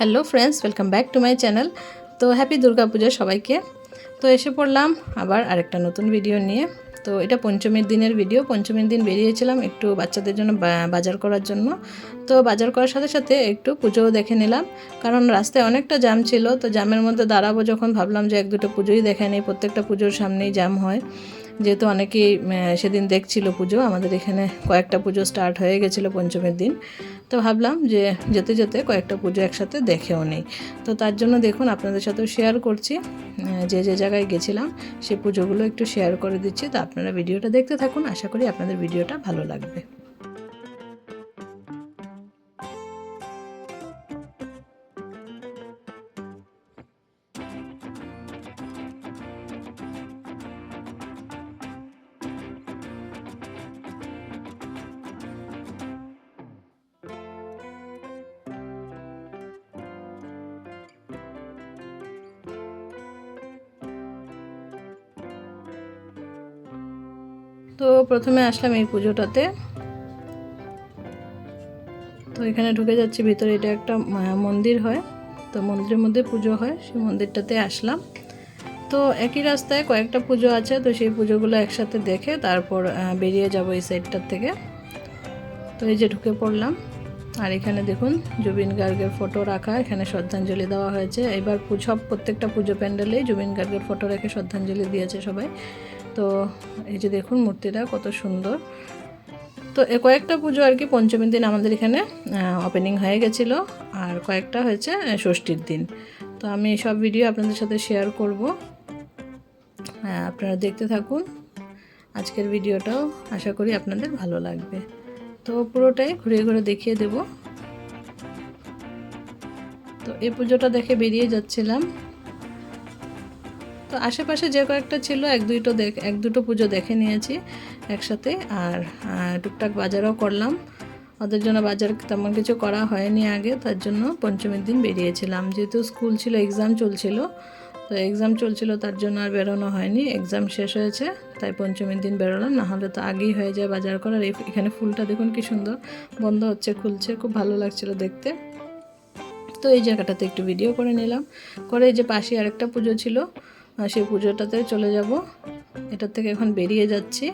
Hello friends welcome back to my channel তো happy Durga Puja সবাইকে। তো এসে পড়লাম আবার আরেকটা নতুন ভিডিও নিয়ে। তো এটা পঞ্চমীর দিনের ভিডিও পঞ্চমীর দিন বেরিয়েছিলাম একটু বাচ্চাদের জন্য বাজার করার জন্য। তো বাজার করার সাথে সাথে একটু পুজোও দেখে নিলাম। কারণ রাস্তায় অনেকটা জ্যাম ছিল। তো জ্যামের মধ্যে দাঁড়াবো যখন ভাবলাম যে এক দুটো পুজোই দেখে নিই। প্রত্যেকটা পুজোর সামনেই জ্যাম হয়। যেহেতু অনেকেই সেদিন দেখছিল পুজো, আমাদের এখানে কয়েকটা পুজো স্টার্ট হয়ে গেছিল পঞ্চমীর দিন। তো ভাবলাম যে যেতে যেতে কয়েকটা পুজো একসাথে দেখেও নেই। তো তার জন্য দেখুন, আপনাদের সাথেও শেয়ার করছি। যে যে জায়গায় গেছিলাম, সে পুজোগুলো একটু শেয়ার করে দিচ্ছি। তো আপনারা ভিডিওটা দেখতে থাকুন। আশা করি আপনাদের ভিডিওটা ভালো লাগবে। তো প্রথমে আসলাম এই পুজোটাতে। তো এখানে ঢুকে যাচ্ছি, ভিতরে এটা একটা মন্দির হয়। তো মন্দিরের মধ্যে পুজো হয়, সেই মন্দিরটাতে আসলাম। তো একই রাস্তায় কয়েকটা পুজো আছে, তো সেই পুজোগুলো একসাথে দেখে তারপর বেরিয়ে যাব এই সাইডটার থেকে। তো এই যে ঢুকে পড়লাম। আর এখানে দেখুন, জুবিন গার্গের ফটো রাখা, এখানে শ্রদ্ধাঞ্জলি দেওয়া হয়েছে। এবার সব প্রত্যেকটা পুজো প্যান্ডেলেই জুবিন গার্গের ফটো রেখে শ্রদ্ধাঞ্জলি দিয়েছে সবাই। তো এই যে দেখুন মূর্তিটা কত সুন্দর। তো এ কয়েকটা পুজো আর কি পঞ্চমীর দিন আমাদের এখানে ওপেনিং হয়ে গেছিল আর কয়েকটা হয়েছে ষষ্ঠীর দিন। তো আমি সব ভিডিও আপনাদের সাথে শেয়ার করব। আপনারা দেখতে থাকুন। আজকের ভিডিওটাও আশা করি আপনাদের ভালো লাগবে। তো পুরোটাই ঘুরে ঘুরে দেখিয়ে দেব। তো এই পুজোটা দেখে বেরিয়ে যাচ্ছিলাম। তো আশেপাশে যে কয়েকটা ছিল, এক দুইটো দেখ, এক দুটো পুজো দেখে নিয়েছি একসাথে। আর টুকটাক বাজারও করলাম। ওদের জন্য বাজার তেমন কিছু করা হয়নি আগে, তার জন্য পঞ্চমীর দিন বেরিয়েছিলাম। যেহেতু স্কুল ছিল এক্সাম চলছিল, তো এক্সাম চলছিল, তার জন্য আর বেরোনো হয়নি। এক্সাম শেষ হয়েছে, তাই পঞ্চমীর দিন বেরোলাম। না হলে তো আগেই হয়ে যায় বাজার করার। এখানে ফুলটা দেখুন কি সুন্দর, বন্ধ হচ্ছে, খুলছে, খুব ভালো লাগছিল দেখতে। তো এই জায়গাটাতে একটু ভিডিও করে নিলাম। করে এই যে পাশে আরেকটা পুজো ছিল সেই পুজোটাতে চলে যাব। এটার থেকে এখন বেরিয়ে যাচ্ছি।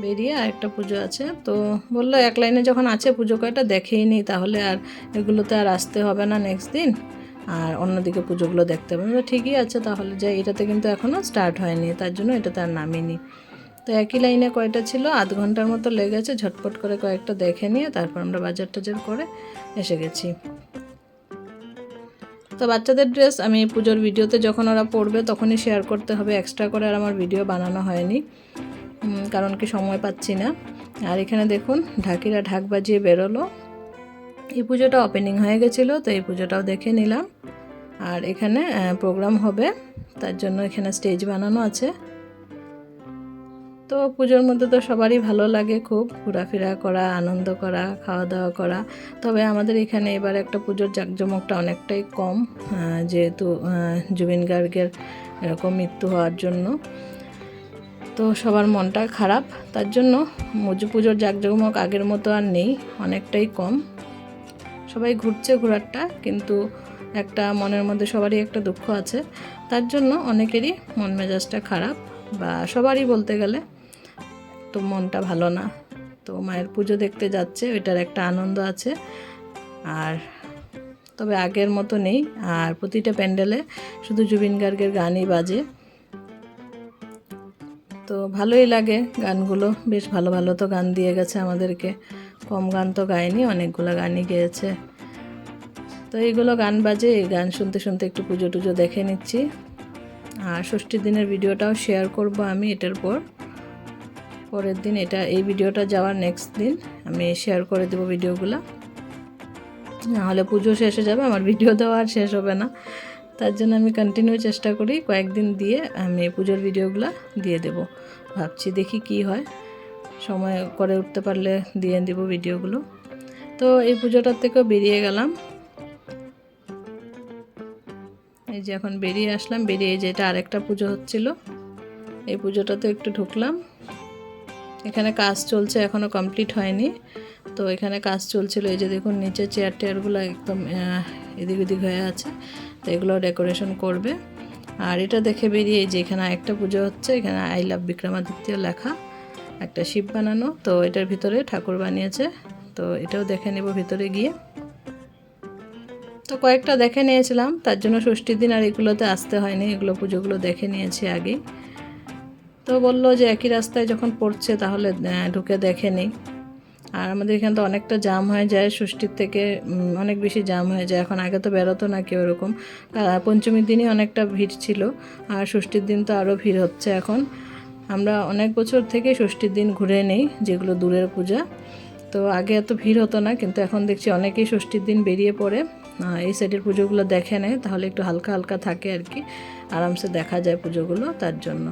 বেরিয়ে আরেকটা পুজো আছে। তো বলল এক লাইনে যখন আছে পুজো কয়টা দেখেই নিই তাহলে আর এগুলোতে আর আসতে হবে না নেক্সট দিন। আর অন্যদিকে পুজোগুলো দেখতে হবে। ঠিকই আছে, তাহলে যাই, এটাতে কিন্তু এখনও স্টার্ট হয়নি, তার জন্য এটাতে আর নামিনি। তো একই লাইনে কয়টা ছিল? আধ ঘণ্টার মতো লেগেছে, ঝটপট করে কয়েকটা দেখে নিয়ে তারপর আমরা বাজার টাজার করে এসে গেছি। তো বাচ্চাদের ড্রেস আমি পুজোর ভিডিওতে যখন ওরা পড়বে তখনই শেয়ার করতে হবে এক্সট্রা করে আর আমার ভিডিও বানানো হয়নি। কারণ কি সময় পাচ্ছি না। আর এখানে দেখুন, ঢাকিরা ঢাক বাজিয়ে বেরোলো। এই পুজোটা ওপেনিং হয়ে গেছিল, তো এই পুজোটাও দেখে নিলাম। আর এখানে প্রোগ্রাম হবে, তার জন্য এখানে স্টেজ বানানো আছে। তো পুজোর মধ্যে তো সবারই ভালো লাগে খুব। ঘোরাফেরা করা, আনন্দ করা খাওয়া দাওয়া করা। তবে আমাদের এখানে এবার একটা পুজোর জাঁকজমকটা অনেকটাই কম যেহেতু জুবিন গার্গের এরকম মৃত্যু হওয়ার জন্য। তো সবার মনটা খারাপ, তার জন্য মজু পুজোর জাঁকজমক আগের মতো আর নেই, অনেকটাই কম। সবাই ঘুরছে ঘোরারটা, কিন্তু একটা মনের মধ্যে সবারই একটা দুঃখ আছে। তার জন্য অনেকেরই মন মেজাজটা খারাপ, বা সবারই বলতে গেলে তো মনটা ভালো না। তো মায়ের পুজো দেখতে যাচ্ছে, ওইটার একটা আনন্দ আছে। আর তবে আগের মতো নেই। আর প্রতিটা প্যান্ডেলে শুধু জুবিন গার্গের গানই বাজে। তো ভালোই লাগে গানগুলো। বেশ ভালো ভালো তো গান দিয়ে গেছে আমাদেরকে। কম গান তো গায়নি, অনেকগুলো গানই গেয়েছে। তো এইগুলো গান বাজে, এই গান শুনতে শুনতে একটু পুজো টুজো দেখে নিচ্ছি। আর ষষ্ঠীর দিনের ভিডিওটাও শেয়ার করব আমি এটার পর। পরের দিন এটা, এই ভিডিওটা যাওয়ার নেক্সট দিন আমি শেয়ার করে দেবো ভিডিওগুলো। নাহলে পুজো শেষ হয়ে যাবে, আমার ভিডিও দেওয়া আর শেষ হবে না। তার জন্য আমি কন্টিনিউ চেষ্টা করি, কয়েকদিন দিয়ে আমি পুজোর ভিডিওগুলো দিয়ে দেব। ভাবছি দেখি কি হয়। সময় করে উঠতে পারলে দিয়ে দেব ভিডিওগুলো। তো এই পুজোটার থেকেও বেরিয়ে গেলাম। এই যে এখন বেরিয়ে আসলাম, বেরিয়ে যেটা আরেকটা পুজো হচ্ছিল, এই পুজোটাতে একটু ঢুকলাম। এখানে কাজ চলছে এখনও কমপ্লিট হয়নি। তো এখানে কাজ চলছিল, এই যে দেখুন নিচে চেয়ার টেয়ারগুলো একদম এদিক ওদিক হয়ে আছে। তো এগুলো ডেকোরেশন করবে। আর এটা দেখে বেরিয়ে যে এখানে একটা পুজো হচ্ছে, এখানে আই লাভ বিক্রমাদিত্য লেখা, একটা শিব বানানো। তো এটার ভিতরে ঠাকুর বানিয়েছে, তো এটাও দেখে নেব ভিতরে গিয়ে। তো কয়েকটা দেখে নিয়েছিলাম, তার জন্য ষষ্ঠীর দিন আর এগুলোতে আসতে হয়নি, এগুলো পুজোগুলো দেখে নিয়েছি আগেই। তো বলল যে একই রাস্তায় যখন পড়ছে তাহলে ঢুকে দেখে নেই। আর আমাদের এখানে তো অনেকটা জাম হয়ে যায় ষষ্ঠীর থেকে অনেক বেশি জাম হয়ে যায়। এখন আগে তো বেরোতো না কেউ এরকম। আহ, পঞ্চমীর দিনই অনেকটা ভিড় ছিল আর ষষ্ঠীর দিন তো আরও ভিড় হচ্ছে এখন। আমরা অনেক বছর থেকে ষষ্ঠীর দিন ঘুরে নেই যেগুলো দূরের পূজা। তো আগে এত ভিড় হতো না কিন্তু এখন দেখছি অনেকেই ষষ্ঠীর দিন বেরিয়ে পড়ে। এই সাইডের পুজোগুলো দেখে নেয়, তাহলে একটু হালকা হালকা থাকে আর কি। আরামসে দেখা যায় পুজোগুলো তার জন্য।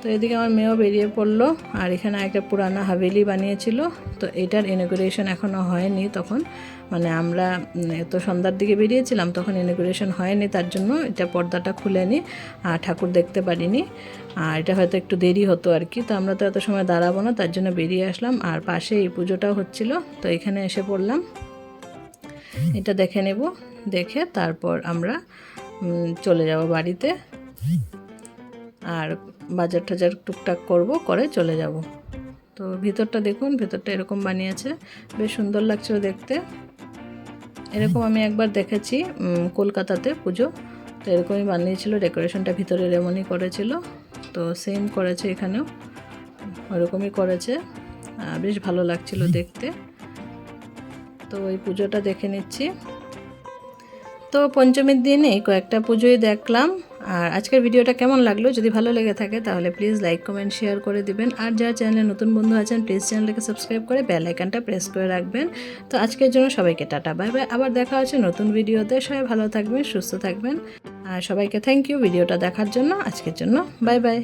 তো এদিকে আমার মেয়েও বেরিয়ে পড়ল, আর এখানে একটা পুরানা হাভেলি বানিয়েছিল। তো এটার ইনোগ্রেশন এখনও হয়নি তখন। মানে আমরা এত সন্ধ্যার দিকে বেরিয়েছিলাম, তখন ইনোগ্রেশন হয়নি, তার জন্য এটা পর্দাটা খুলেনি, আর ঠাকুর দেখতে পারিনি। আর এটা হয়তো একটু দেরি হতো আর কি, তো আমরা তো এত সময় দাঁড়াবো না, তার জন্য বেরিয়ে আসলাম। আর পাশে এই পুজোটাও হচ্ছিল, তো এখানে এসে পড়লাম। এটা দেখে নেব, দেখে তারপর আমরা চলে যাব বাড়িতে। আর বাজার টাজার টুকটাক করব, করে চলে যাব। তো ভিতরটা দেখুন, ভিতরটা এরকম বানিয়েছে। বেশ সুন্দর লাগছিল দেখতে। এরকম আমি একবার দেখেছি কলকাতাতে পুজো। তো এরকমই বানিয়েছিল, ডেকোরেশনটা ভিতরে এমনই করেছিল। তো সেম করেছে এখানেও, ওরকমই করেছে। বেশ ভালো লাগছিল দেখতে। তো ওই পুজোটা দেখে নিচ্ছি। তো পঞ্চমীর দিন এই কয়েকটা পুজোই দেখলাম। আর আজকের ভিডিওটা কেমন লাগল, যদি ভালো লেগে থাকে তাহলে প্লিজ লাইক কমেন্ট শেয়ার করে দিবেন। আর যারা চ্যানেলে নতুন বন্ধু আছেন প্লিজ চ্যানেলটাকে সাবস্ক্রাইব করে বেল আইকনটা প্রেস করে রাখবেন। তো আজকের জন্য সবাইকে টাটা বাই বাই আবার দেখা হচ্ছে নতুন ভিডিওতে। সবাই ভালো থাকবেন, সুস্থ থাকবেন। আর সবাইকে থ্যাংক ইউ ভিডিওটা দেখার জন্য আজকের জন্য বাই বাই